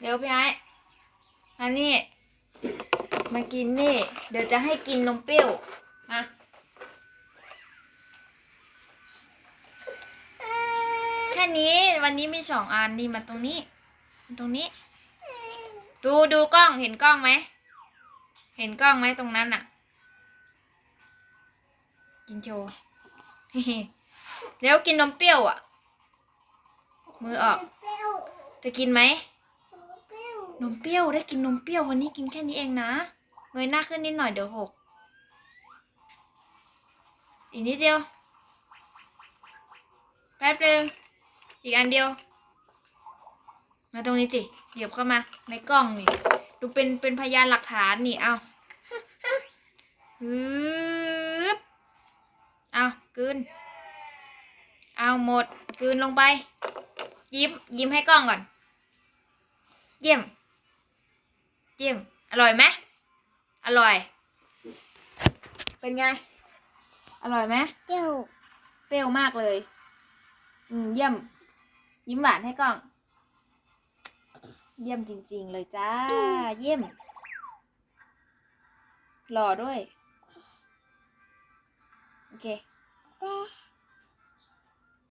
เดี๋ยวพี่ไอ้อันนี้มากินนี่ เดี๋ยวจะให้กินนมเปรี้ยว มา แค่นี้วันนี้มีสองอันนี่มาตรงนี้ ตรงนี้ ดูดูกล้องเห็นกล้องไหม เห็นกล้องไหมตรงนั้นอะกินโชว์เดี๋ยวกินนมเปรี้ยวอะ มือออก จะกินไหม นมเปรี้ยวได้กินนมเปรี้ยววันนี้กินแค่นี้เองนะเงยหน้าขึ้นนิดหน่อยเดี๋ยวหก อีกนิดเดียว แป๊บนึงอีกอันเดียว มาตรงนี้สิเหยียบเข้ามาในกล้องนี่ ดูเป็นเป็นพยานหลักฐานนี่เอาฮึบเอากืน เอาหมดกืนลงไป ยิ้มยิ้มให้กล้องก่อน เยี่ยม เยี่ยมอร่อยไหมอร่อย เป็นไง อร่อยไหมเปรี้ยวเปรี้ยวมากเลย อืมเยี่ยม ยิ้มหวานให้กล้อง เยี่ยมจริง ๆ เลยจ้า เยี่ยมหล่อด้วย โอเคแต่